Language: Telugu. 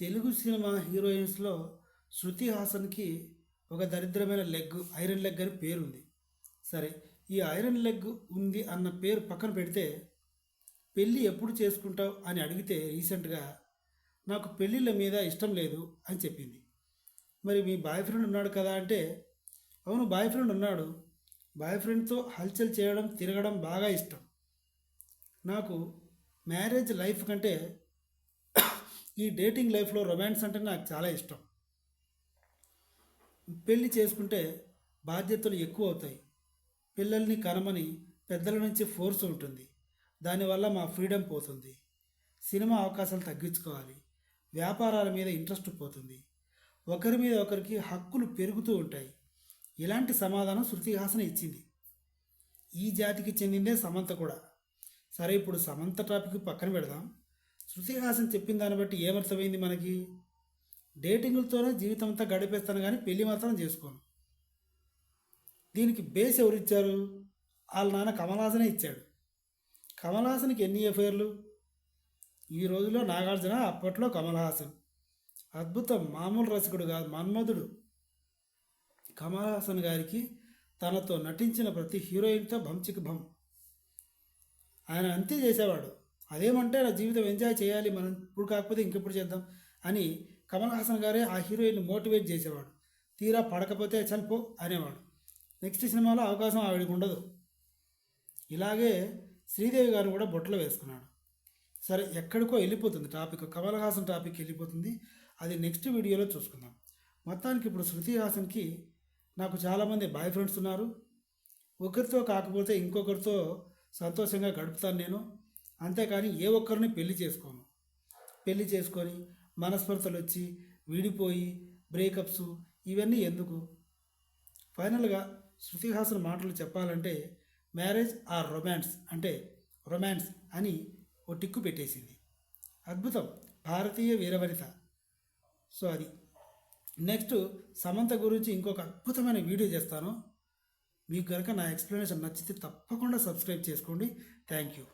తెలుగు సినిమా హీరోయిన్స్లో శృతి హాసన్కి ఒక దరిద్రమైన లెగ్ ఐరన్ లెగ్ అని పేరు ఉంది సరే ఈ ఐరన్ లెగ్ ఉంది అన్న పేరు పక్కన పెడితే పెళ్ళి ఎప్పుడు చేసుకుంటావు? అని అడిగితే రీసెంట్గా నాకు పెళ్ళిళ్ళ మీద ఇష్టం లేదు అని చెప్పింది. మరి మీ బాయ్ ఫ్రెండ్ ఉన్నాడు కదా అంటే అవును బాయ్ ఫ్రెండ్ ఉన్నాడు. బాయ్ ఫ్రెండ్తో హల్చల్ చేయడం తిరగడం బాగా ఇష్టం. నాకు మ్యారేజ్ లైఫ్ కంటే ఈ డేటింగ్ లైఫ్లో రొమాన్స్ అంటే నాకు చాలా ఇష్టం. పెళ్ళి చేసుకుంటే బాధ్యతలు ఎక్కువ అవుతాయి. పిల్లల్ని కనమని పెద్దల నుంచి ఫోర్స్ ఉంటుంది. దానివల్ల మా ఫ్రీడమ్ పోతుంది. సినిమా అవకాశాలు తగ్గించుకోవాలి. వ్యాపారాల మీద ఇంట్రెస్ట్ పోతుంది. ఒకరి మీద ఒకరికి హక్కులు పెరుగుతూ ఉంటాయి. ఇలాంటి సమాధానం శృతిహాసన ఇచ్చింది. ఈ జాతికి చెందిందే సమంత కూడా. సరే ఇప్పుడు సమంత టాపిక్ పక్కన పెడదాం. శృతిహాసన్ చెప్పిన దాన్ని బట్టి ఏమర్థమైంది మనకి? డేటింగ్లతోనే జీవితం అంతా గడిపేస్తాను కానీ పెళ్ళి మాత్రం చేసుకోను. దీనికి బేస్ ఎవరు ఇచ్చారు వాళ్ళ నాన్న కమలాసనే ఇచ్చాడు. కమలాసన్కి ఎన్ని ఎఫ్ఐఆర్లు? ఈ రోజుల్లో నాగార్జున అప్పట్లో కమలహాసన్. అద్భుత అద్భుతం మామూలు రసికుడు కాదు మన్మధుడు. కమలహాసన్ గారికి తనతో నటించిన ప్రతి హీరోయిన్తో భంచికి భం. ఆయన అంతే చేసేవాడు. అదేమంటే నా జీవితం ఎంజాయ్ చేయాలి మనం ఇప్పుడు కాకపోతే ఇంకెప్పుడు చేద్దాం అని కమల్ హాసన్ గారే ఆ హీరోయిన్ మోటివేట్ చేసేవాడు. తీరా పడకపోతే చల్పో అనేవాడు. నెక్స్ట్ సినిమాలో అవకాశం ఆవిడకు ఉండదు. ఇలాగే శ్రీదేవి గారు కూడా బొట్టలో వేసుకున్నాడు. సరే ఎక్కడికో వెళ్ళిపోతుంది టాపిక్ కమల్ హాసన్ టాపిక్ వెళ్ళిపోతుంది. అది నెక్స్ట్ వీడియోలో చూసుకుందాం. మొత్తానికి ఇప్పుడు శృతి హాసన్కి నాకు చాలామంది బాయ్ ఫ్రెండ్స్ ఉన్నారు. ఒకరితో కాకపోతే ఇంకొకరితో సంతోషంగా గడుపుతాను నేను. అంతేకాని ఏ ఒక్కరిని పెళ్ళి చేసుకోను. పెళ్ళి చేసుకొని మనస్పర్ధలు వచ్చి విడిపోయి బ్రేకప్స్ ఇవన్నీ ఎందుకు? ఫైనల్గా శృతిహాసన్ మాటలు చెప్పాలంటే మ్యారేజ్ ఆర్ రొమాన్స్ అంటే రొమాన్స్ అని ఓ టిక్కు పెట్టేసింది. అద్భుతం! భారతీయ వీరవనిత. సో అది. నెక్స్ట్ సమంత గురించి ఇంకొక అద్భుతమైన వీడియో చేస్తాను. మీకు కనుక నా ఎక్స్ప్లెనేషన్ నచ్చితే తప్పకుండా సబ్స్క్రైబ్ చేసుకోండి. Thank you.